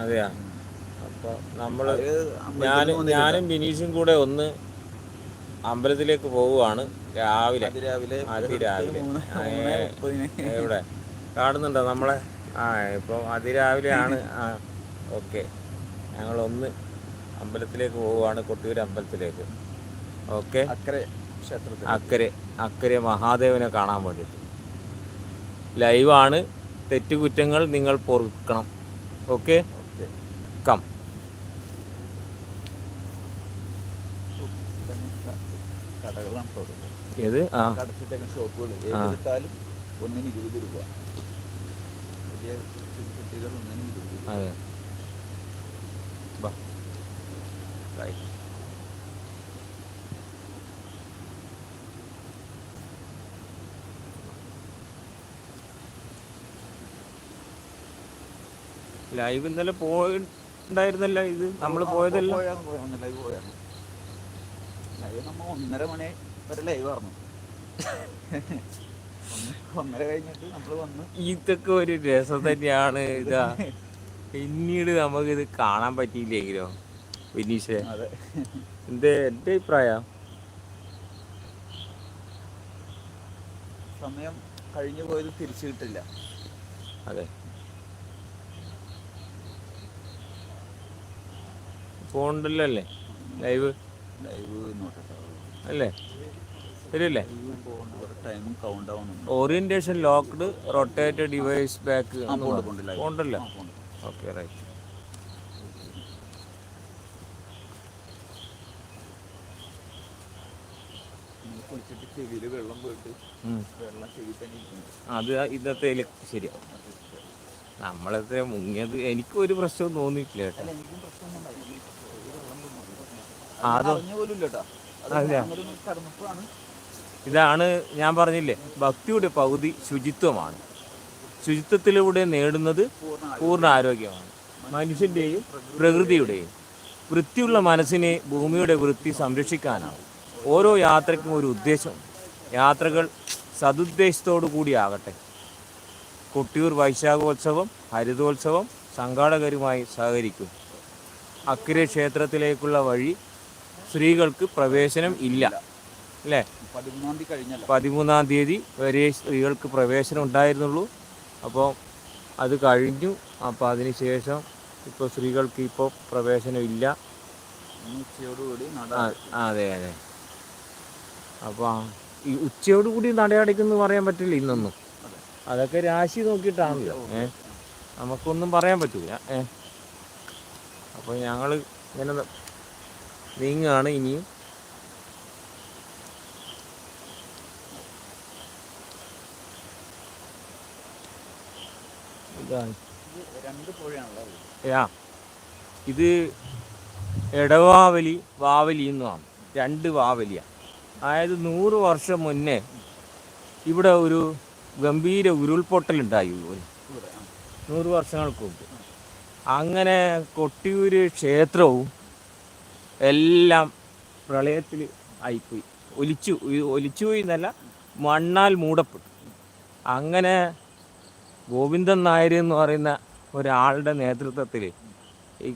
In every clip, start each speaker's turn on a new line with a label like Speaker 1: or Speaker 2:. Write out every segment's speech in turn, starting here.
Speaker 1: അതെയാ. അപ്പൊ നമ്മൾ ഞാനും. ഞാനും ബിനീഷും കൂടെ ഒന്ന് അമ്പലത്തിലേക്ക് പോവുകയാണ് രാവിലെ.
Speaker 2: അതിരാവിലെ
Speaker 1: എവിടെ? കാണുന്നുണ്ടോ നമ്മളെ? ആ ഇപ്പൊ അതിരാവിലെ ആണ് ആ ഓക്കെ. ഞങ്ങളൊന്ന് അമ്പലത്തിലേക്ക് പോവുകയാണ് കൊട്ടിയൂർ അമ്പലത്തിലേക്ക്. ഓക്കെ.
Speaker 2: അക്കരെ ക്ഷേത്രത്തിൽ
Speaker 1: അക്കരെ അക്കരെ മഹാദേവനെ കാണാൻ വേണ്ടിയിട്ട്. ലൈവാണ്. തെറ്റുകുറ്റങ്ങൾ നിങ്ങൾ പൊറുക്കണം. ഓക്കെ. കം ഏത്? ആ.
Speaker 2: കടച്ചിട്ടേക്കുന്ന
Speaker 1: ലൈവ് ഇന്നലെ പോയിണ്ടായിരുന്നല്ല ഇത്. നമ്മൾ പോയതല്ല.
Speaker 2: ലൈവ് പോയാണ് ലൈവ് ഒന്നര മണി വരെ ലൈവ് ഒന്ന് ഒന്നര കഴിഞ്ഞിട്ട് നമ്മൾ വന്ന്.
Speaker 1: ഇതൊക്കെ ഒരു രസം തന്നെയാണ് ഇതാ. പിന്നീട് നമുക്ക് ഇത് കാണാൻ പറ്റിയില്ലെങ്കിലോ വിനീഷേ? എന്റെ എന്റെ അഭിപ്രായം?
Speaker 2: സമയം കഴിഞ്ഞു പോയത് തിരിച്ചു കിട്ടില്ല.
Speaker 1: അതെ. ഫോണിലല്ലേ ലൈവ്?
Speaker 2: ലൈവ്
Speaker 1: അല്ലേ? ശരിയല്ലേ? Orientation locked rotated device back. പോണ്ടല്ലേ? Okay right അത് ഇന്നത്തെ ശരിയാ നമ്മളത്തെ മുങ്ങിയത് എനിക്ക് ഒരു പ്രശ്നവും തോന്നിയിട്ടില്ല കേട്ടോ
Speaker 2: അല്ല എനിക്കും പ്രശ്നമൊന്നും ഉണ്ടായില്ല. ചെവിയിൽ വെള്ളം പോയി.
Speaker 1: ആ, അത്
Speaker 2: അത് അറിഞ്ഞ പോലും ഇല്ല കേട്ടോ അത്
Speaker 1: അതെയോ?
Speaker 2: അങ്ങോട്ട് കടന്നപ്പോഴാണ്
Speaker 1: ഇതാണ് ഞാൻ പറഞ്ഞില്ലേ ഭക്തിയുടെ പകുതി ശുചിത്വമാണ്. ശുചിത്വത്തിലൂടെ നേടുന്നത് പൂർണ ആരോഗ്യമാണ്. മനുഷ്യന്റെയും പ്രകൃതിയുടെയും വൃത്തിയുള്ള മനസ്സിനെ ഭൂമിയുടെ വൃത്തി സംരക്ഷിക്കാനാണ്. ഓരോ യാത്രയ്ക്കും ഒരു ഉദ്ദേശം. യാത്രകൾ സതുദ്ദേശത്തോടു കൂടിയാകട്ടെ. കൊട്ടിയൂർ വൈശാഖോത്സവം ഹരിതോത്സവം സംഘാടകരുമായി സഹകരിക്കും. അക്കരെ ക്ഷേത്രത്തിലേക്കുള്ള വഴി സ്ത്രീകൾക്ക് പ്രവേശനം ഇല്ല. അല്ലേ?
Speaker 2: പതിമൂന്നാം തീയതി കഴിഞ്ഞ
Speaker 1: പതിമൂന്നാം തീയതി വരെ സ്ത്രീകൾക്ക് പ്രവേശനം ഉണ്ടായിരുന്നുള്ളൂ. അപ്പോൾ അത് കഴിഞ്ഞു. അപ്പോൾ അതിന് ശേഷം ഇപ്പോൾ സ്ത്രീകൾക്ക് ഇപ്പോൾ പ്രവേശനം ഇല്ല.
Speaker 2: ഉച്ചയോടുകൂടി
Speaker 1: അതെ അതെ. അപ്പോൾ ഈ ഉച്ചയോടുകൂടി നടയടയ്ക്കുന്നു പറയാൻ പറ്റില്ല ഇന്നൊന്നും. അതൊക്കെ രാശി നോക്കിയിട്ടാണല്ലോ. ഏ? നമുക്കൊന്നും പറയാൻ പറ്റൂല. ഏ? അപ്പോൾ ഞങ്ങൾ ഇങ്ങനെ ന- ആണ് ഇനിയും യാ. ഇത് എടവാവലി വാവലി എന്നാണ് രണ്ട് വാവലിയാണ് അതായത് നൂറ് വർഷം മുന്നേ ഇവിടെ ഒരു ഗംഭീര ഉരുൾപൊട്ടലുണ്ടായി. നൂറ് വർഷങ്ങൾക്ക് മുമ്പ്. അങ്ങനെ കൊട്ടിയൂര് ക്ഷേത്രവും എല്ലാം പ്രളയത്തിൽ ആയിപ്പോയി. ഒലിച്ചു ഒലിച്ചുപോയി എന്നല്ല മണ്ണാൽ മൂടപ്പെട്ടു. അങ്ങനെ ഗോവിന്ദൻ നായർ എന്ന് പറയുന്ന ഒരാളുടെ നേതൃത്വത്തിൽ ഈ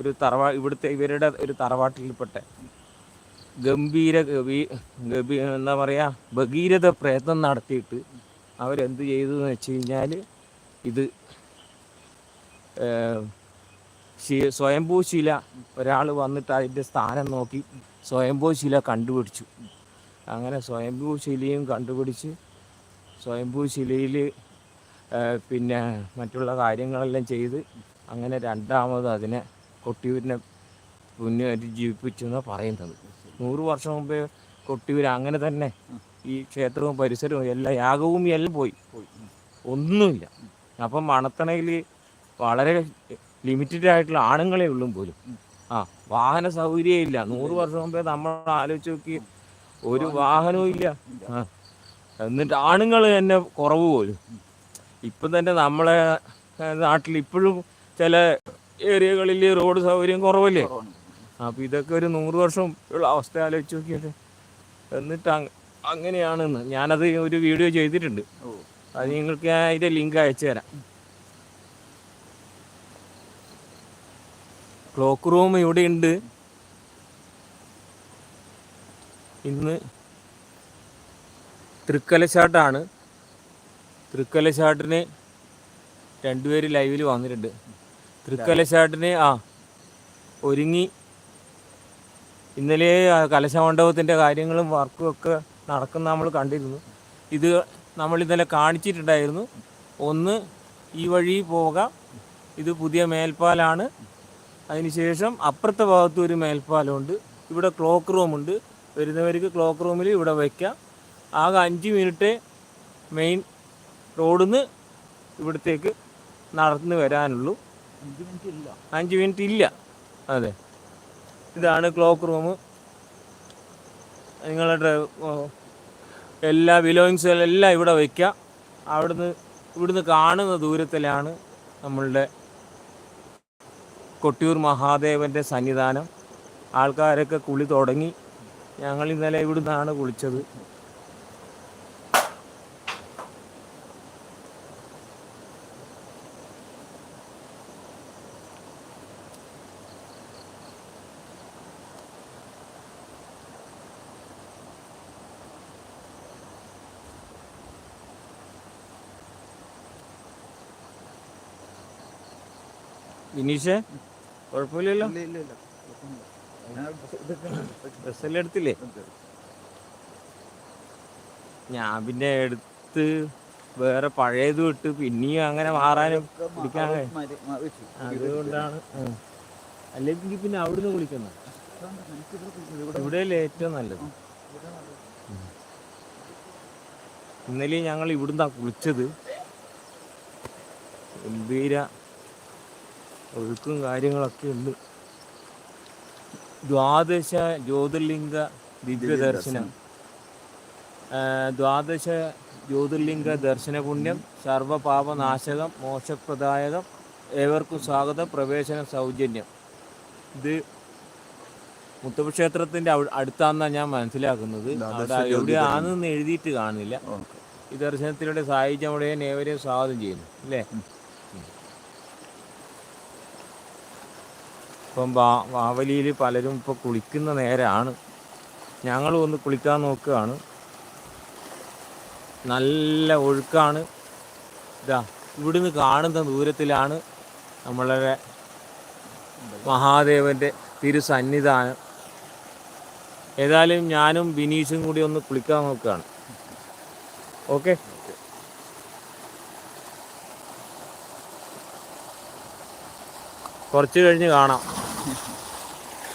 Speaker 1: ഒരു തറവാ ഇവിടുത്തെ ഇവരുടെ ഒരു തറവാട്ടിൽപ്പെട്ട ഗംഭീര ഗവി ഗവി എന്താ പറയുക ഭഗീരഥ പ്രയത്നം നടത്തിയിട്ട് അവരെന്ത് ചെയ്തു എന്ന് വെച്ച് കഴിഞ്ഞാൽ ഇത് സ്വയംഭൂ ശില ഒരാൾ വന്നിട്ട് അതിന്റെ സ്ഥാനം നോക്കി സ്വയംഭൂ ശില കണ്ടുപിടിച്ചു. അങ്ങനെ സ്വയംഭൂ ശിലയും കണ്ടുപിടിച്ച് സ്വയംഭൂ ശിലയിൽ പിന്നെ മറ്റുള്ള കാര്യങ്ങളെല്ലാം ചെയ്ത് അങ്ങനെ രണ്ടാമത് അതിനെ കൊട്ടിയൂരിനെ പുനരുജ്ജീവിപ്പിച്ചു എന്നാണ് പറയുന്നത്. നൂറ് വർഷം മുമ്പേ കൊട്ടിയൂർ അങ്ങനെ തന്നെ ഈ ക്ഷേത്രവും പരിസരവും എല്ലാം യാഗവും എല്ലാം പോയി
Speaker 2: പോയി.
Speaker 1: ഒന്നുമില്ല. അപ്പം മണത്തണയിൽ വളരെ ലിമിറ്റഡ് ആയിട്ടുള്ള ആണുങ്ങളെ ഉള്ളൂ പോലും. ആ വാഹന സൗകര്യം ഇല്ല. നൂറ് വർഷം മുമ്പേ നമ്മൾ ആലോചിച്ച് നോക്കി ഒരു വാഹനവും ഇല്ല. എന്നിട്ട് ആണുങ്ങൾ തന്നെ കുറവ് പോലും. ഇപ്പം തന്നെ നമ്മളെ നാട്ടിൽ ഇപ്പോഴും ചില ഏരിയകളിൽ റോഡ് സൗകര്യം കുറവല്ലേ? അപ്പം ഇതൊക്കെ ഒരു നൂറ് വർഷം ഉള്ള അവസ്ഥ ആലോചിച്ച് നോക്കിയത് എന്നിട്ട് അങ്- അങ്ങനെയാണെന്ന് ഞാനത് ഒരു വീഡിയോ ചെയ്തിട്ടുണ്ട്. അത് നിങ്ങൾക്ക് ഞാൻ അതിന്റെ ലിങ്ക് അയച്ചു തരാം. ക്ലോക്ക് റൂം ഇവിടെ ഉണ്ട്. ഇന്ന് തൃക്കലശാട്ടാണ് തൃക്കലശാട്ടിന് രണ്ടുപേര് ലൈവിൽ വന്നിട്ടുണ്ട്. തൃക്കലശാട്ടിന് ആ ഒരുങ്ങി. ഇന്നലെ കലശമണ്ഡപത്തിന്റെ കാര്യങ്ങളും വർക്കും ഒക്കെ നടക്കുന്ന നമ്മൾ കണ്ടിരുന്നു. ഇത് നമ്മൾ ഇന്നലെ കാണിച്ചിട്ടുണ്ടായിരുന്നു. ഒന്ന് ഈ വഴി പോകാം. ഇത് പുതിയ മേൽപ്പാലാണ്. അതിനുശേഷം അപ്പുറത്തെ ഭാഗത്ത് ഒരു മേൽപ്പാലമുണ്ട്. ഇവിടെ ക്ലോക്ക് റൂമുണ്ട് വരുന്നവർക്ക് ക്ലോക്ക് റൂമിൽ ഇവിടെ വയ്ക്കാം ആകെ അഞ്ച് മിനിറ്റ് മെയിൻ റോഡിൽ നിന്ന് ഇവിടത്തേക്ക് നടന്നു വരാനുള്ളൂ.
Speaker 2: അഞ്ച് മിനിറ്റ് ഇല്ല.
Speaker 1: അഞ്ച് മിനിറ്റ് ഇല്ല. അതെ. ഇതാണ് ക്ലോക്ക് റൂം നിങ്ങളുടെ എല്ലാ ബിലോയിങ്സും എല്ലാം ഇവിടെ വയ്ക്കാം അവിടുന്ന് ഇവിടുന്ന് കാണുന്ന ദൂരത്തിലാണ് നമ്മളുടെ കൊട്ടിയൂർ മഹാദേവന്റെ സന്നിധാനം. ആൾക്കാരൊക്കെ കുളി തുടങ്ങി. ഞങ്ങൾ ഇന്നലെ ഇവിടുന്നാണ് കുളിച്ചത്. വിനീഷേ കുഴപ്പമില്ലല്ലോ. ഡ്രസ്സെല്ലാം എടുത്തില്ലേ? ഞാൻ പിന്നെ എടുത്ത് വേറെ പഴയത് വിട്ട് പിന്നെയും അങ്ങനെ മാറാനും
Speaker 2: വെച്ചു.
Speaker 1: അതുകൊണ്ടാണ്. അല്ലെങ്കിൽ പിന്നെ അവിടുന്ന്.
Speaker 2: ഇവിടെ
Speaker 1: ഇവിടെയല്ലേ ഏറ്റവും നല്ലത്. ഇന്നലെ ഞങ്ങൾ ഇവിടുന്നാ കുളിച്ചത്. ഗംഭീര ഒഴുക്കും കാര്യങ്ങളൊക്കെ ഉണ്ട്. ദ്വാദശ ജ്യോതിർലിംഗ ദിവ്യ ദർശനം. ആ, ദ്വാദശ ജ്യോതിർലിംഗ ദർശന പുണ്യം സർവപാപനാശകം മോശപ്രദായകം ഏവർക്കും സ്വാഗതം പ്രവേശനം സൗജന്യം. ഇത് മുത്തപ്പ ക്ഷേത്രത്തിന്റെ അടുത്താന്നാണ് ഞാൻ മനസ്സിലാക്കുന്നത്. എവിടെയാണെന്ന് എഴുതിയിട്ട് കാണുന്നില്ല ഈ ദർശനത്തിലൂടെ സാഹിത്യമോടെയും ഏവരെയും സ്വാഗതം ചെയ്യുന്നു. അല്ലേ? ഇപ്പം വാ വാവലിയിൽ പലരും ഇപ്പോൾ കുളിക്കുന്ന നേരമാണ് ഞങ്ങളും ഒന്ന് കുളിക്കാൻ നോക്കുകയാണ്. നല്ല ഒഴുക്കാണ്. ഇതാ ഇവിടുന്ന് കാണുന്ന ദൂരത്തിലാണ് നമ്മളുടെ മഹാദേവന്റെ തിരുസന്നിധാനം. ഏതായാലും ഞാനും ബിനീഷും കൂടി ഒന്ന് കുളിക്കാൻ നോക്കുകയാണ്. ഓക്കെ? കുറച്ച് കഴിഞ്ഞ് കാണാം.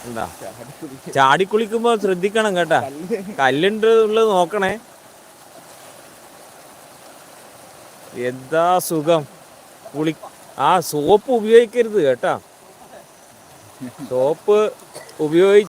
Speaker 1: എന്താ? ചാടി. കുളിക്കുമ്പോ ശ്രദ്ധിക്കണം കേട്ടാ.
Speaker 2: കല്ല്
Speaker 1: കല്ലുണ്ട് ഉള്ളത് നോക്കണേ. എന്താ സുഖം? കുളി ആ സോപ്പ് ഉപയോഗിക്കരുത് കേട്ടാ. സോപ്പ് ഉപയോഗി